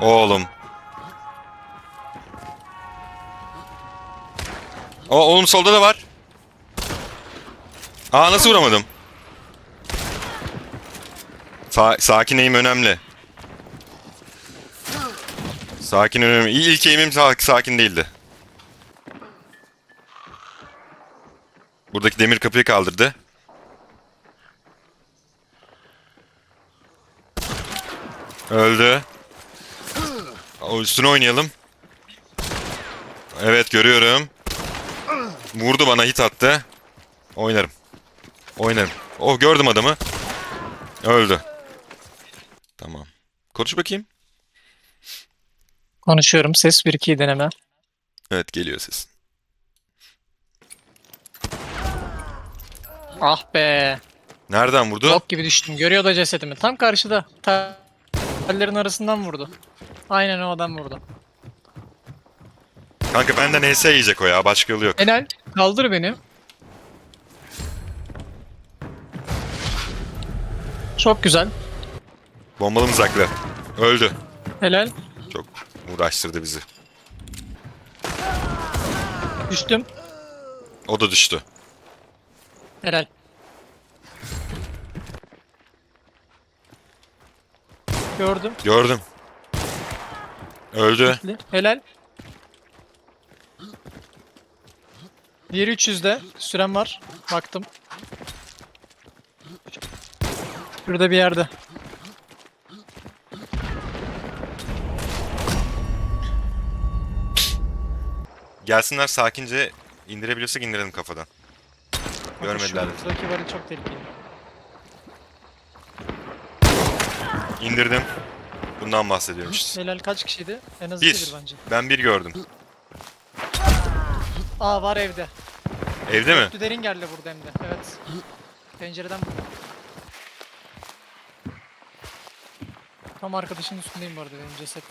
Oğlum. O oğlum solda da var. Aa nasıl vuramadım? Sa sakin eğim önemli. Sakin önemli. İlk eğimim sa- sakin değildi. Buradaki demir kapıyı kaldırdı. Öldü. Üstüne oynayalım. Evet görüyorum. Vurdu bana hit attı. Oynarım. Oynarım. Oh gördüm adamı. Öldü. Tamam. Konuş bakayım. Konuşuyorum. Ses 1-2 deneme. Evet geliyor ses. Ah be. Nereden vurdu? Bok gibi düştüm. Görüyor da cesedimi. Tam karşıda. Tellerin arasından vurdu. Aynen o adam vurdu. Kanka benden HS yiyecek o ya. Başka yolu yok. Helal. Kaldır beni. Çok güzel. Bombalı mızraklı. Öldü. Helal. Çok uğraştırdı bizi. Düştüm. O da düştü. Helal. Gördüm. Gördüm. Öldü. Helal. Diğeri 300'de. Sürem var. Baktım. Şurada bir yerde. Gelsinler sakince indirebiliyorsak indirelim kafadan. Görmediler. Şuradaki varı çok tehlikeli. İndirdim. Bundan bahsediyorum işte. Helal kaç kişiydi? En az Bir. ikidir bence. Ben bir gördüm. Aa var evde. Evde mi? Tüderin geldi burada hem de. Evet. Pencereden. Tam arkadaşın üstündeyim bu arada benim ceset.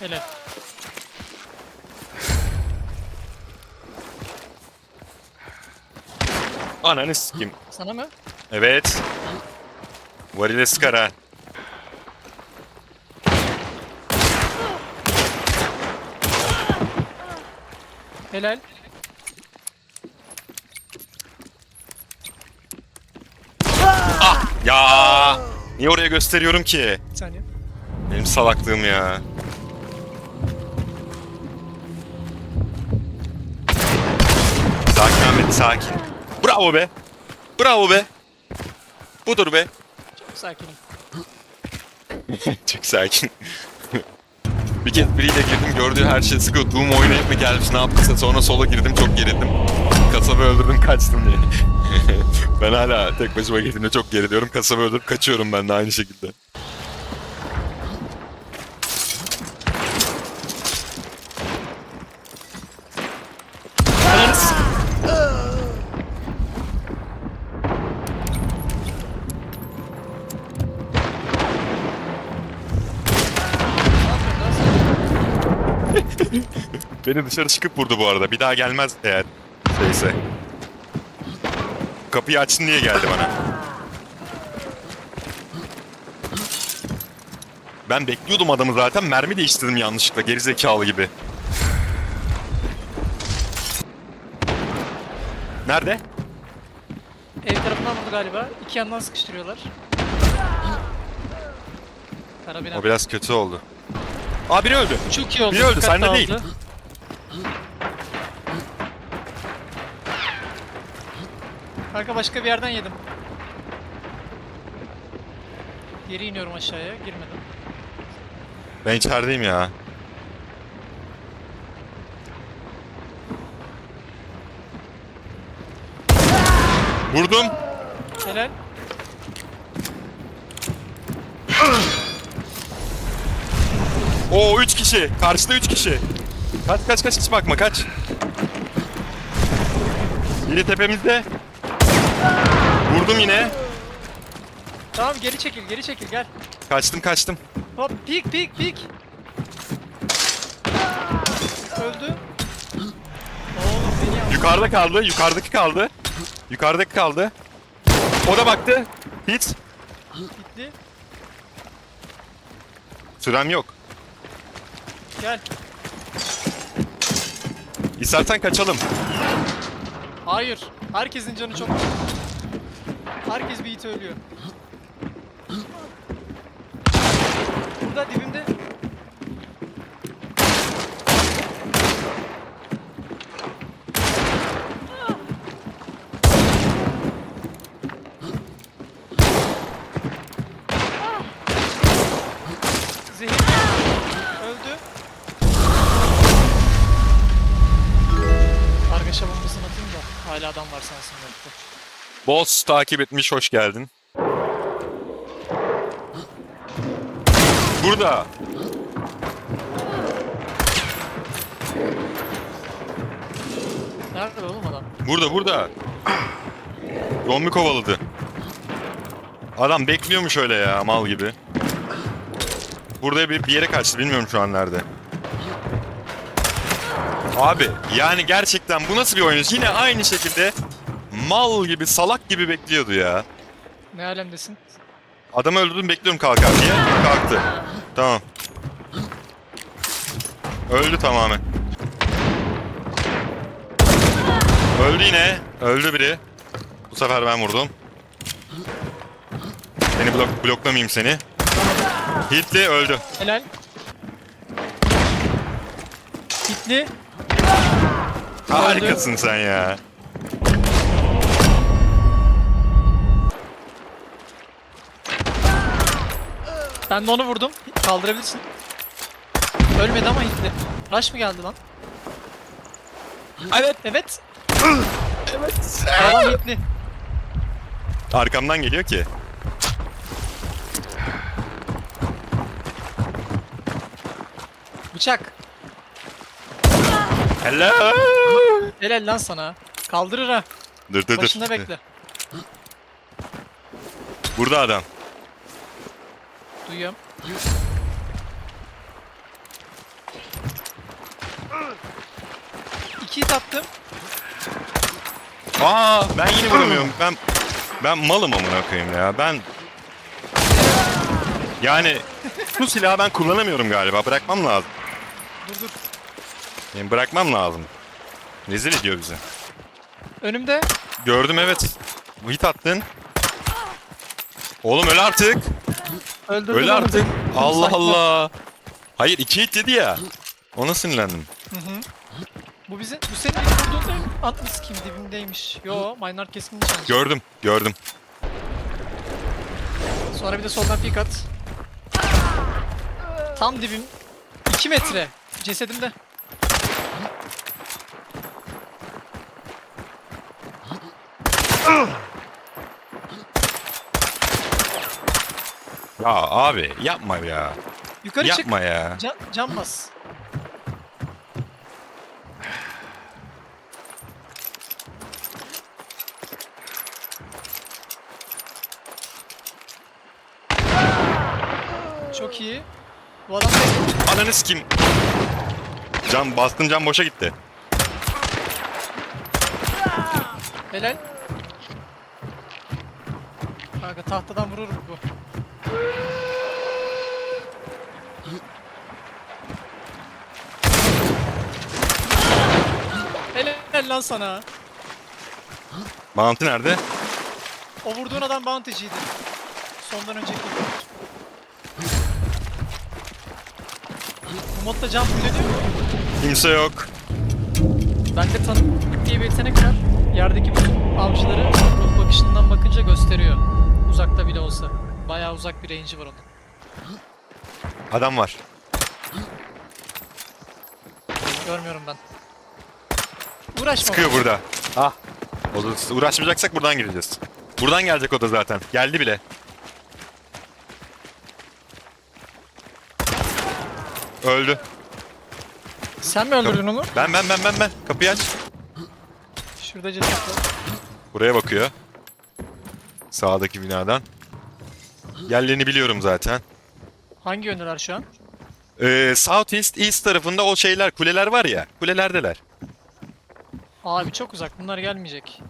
Helal. Ananı sikim. Sana mı? Evet. Varile sıkar ha. Helal. Ya Niye oraya gösteriyorum ki? Bir saniye. Benim salaklığım ya. Sakin Ahmet sakin. Bravo be. Bravo be. Budur be. Çok sakinim. Çok sakin. bir kez biriyle girdim gördüğü her şey sıkıyor. Doom oynayıp mı gelmiş ne yaptıysa sonra sola girdim çok gerildim. Kasabı öldürdüm kaçtım diye. ben hala tek başıma girdiğimde çok geriliyorum. Kasabı öldürüp kaçıyorum ben de aynı şekilde. Beni dışarı çıkıp vurdu bu arada. Bir daha gelmez eğer şeyse. Kapıyı açsın diye geldi bana. Ben bekliyordum adamı zaten. Mermi değiştirdim yanlışlıkla. Gerizekalı gibi. Nerede? Ev tarafından vurdu galiba. İki yandan sıkıştırıyorlar. Karabina. O biraz kötü oldu. Aa biri öldü. Çok iyi oldu. Biri öldü, dikkat sende değil. dağıldı. Kanka başka bir yerden yedim. Geri iniyorum aşağıya. Girmedim. Ben içerideyim ya. Vurdum. Helal. Oo 3 kişi. Karşıda 3 kişi. Kaç kaç kaç hiç bakma kaç. Biri tepemizde. Vurdum yine. Tamam geri çekil geri çekil gel. Kaçtım kaçtım. Hop pik pik pik. Öldü. Oğlum beni Yukarıda kaldı. Yukarıdaki kaldı. Yukarıdaki kaldı. O da baktı. Hiç. gitti. Sürem yok. Gel. İstersen kaçalım. Hayır. Herkesin canı çok. Herkes bir it ölüyor. Hala adam var belki. Boss takip etmiş. Hoş geldin. Burada. Nerede oğlum adam? Burada burada. Zombi kovaladı. Adam bekliyormuş öyle ya mal gibi. Burada bir, bir yere kaçtı bilmiyorum şu an nerede. Abi yani gerçekten bu nasıl bir oyun? Yine aynı şekilde mal gibi salak gibi bekliyordu ya. Ne alemdesin? Adamı öldürdüm bekliyorum kalkar diye. Kalktı. Tamam. Öldü tamamen. Öldü yine. Öldü biri. Bu sefer ben vurdum. Seni blok bloklamayayım seni. Hitli öldü. Helal. Hitli. Harikasın sen ya. Ben de onu vurdum. Kaldırabilirsin. Ölmedi ama hitli. Rush mı geldi lan? Evet, evet. evet. Adam hitli. Arkamdan geliyor ki. Bıçak. Hello. Helal lan sana. Kaldırır ha. Dur dur dur. Başında bekle. Burada adam. Duyuyorum. İki hit attım. Aa ben yine vuramıyorum. Ben ben malım amına koyayım ya. Ben yani bu silahı ben kullanamıyorum galiba. Bırakmam lazım. Dur dur. Benim bırakmam lazım. Rezil ediyor bizi. Önümde. Gördüm evet. Hit attın. Oğlum öl artık. Öldürdüm Öl onu. artık. Allah Sakla. Allah. Hayır iki hit dedi ya. Ona sinirlendim. Hı hı. Bu bizi, bu senin ilk vurduğun? Atlas kim dibimdeymiş. Yo, Maynard keskin nişancı. Gördüm, gördüm. Sonra bir de soldan pik at. Tam dibim. 2 metre. Cesedimde. Ya abi yapma ya. Yukarı Yapma ya. çık. Can, can bas. Çok iyi. Bu adam tek. Ananı kim? Can bastın can boşa gitti. Helal. Kanka tahtadan vurur bu. Helal lan sana. Mantı nerede? O vurduğun adam bounty'ciydi. Sondan önceki. Bu modda jump dönüyor mu? Kimse yok. Bende tanık diye bir yetenek var. Yerdeki bütün avcıları bakışından bakınca gösteriyor. Uzakta bile olsa. Bayağı uzak bir range'i var onun. Adam var. Görmüyorum ben. Uğraşma. Sıkıyor burada. Ah. O da- uğraşmayacaksak buradan gireceğiz. Buradan gelecek o da zaten. Geldi bile. Öldü. Sen mi öldürdün onu? Ben ben ben ben ben. Kapıyı aç. Şurada ceset var. Buraya bakıyor. Sağdaki binadan. Yerlerini biliyorum zaten. Hangi yöndeler şu an? Ee, South East, East tarafında o şeyler, kuleler var ya. Kulelerdeler. Abi çok uzak. Bunlar gelmeyecek.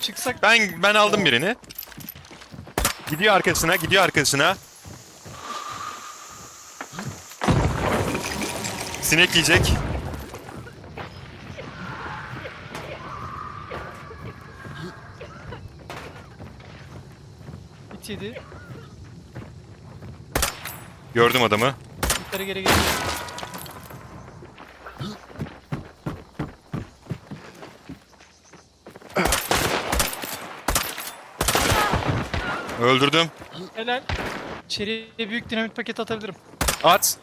Çıksak Ben ben aldım birini. Gidiyor arkasına, gidiyor arkasına. Sinek yiyecek. Yedi. Gördüm adamı. Yukarı geri geliyor. Öldürdüm. Helal. İçeriye büyük dinamit paketi atabilirim. At.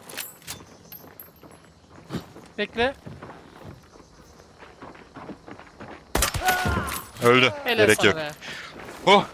Bekle. Öldü. Helal Gerek sana yok. be. Oh.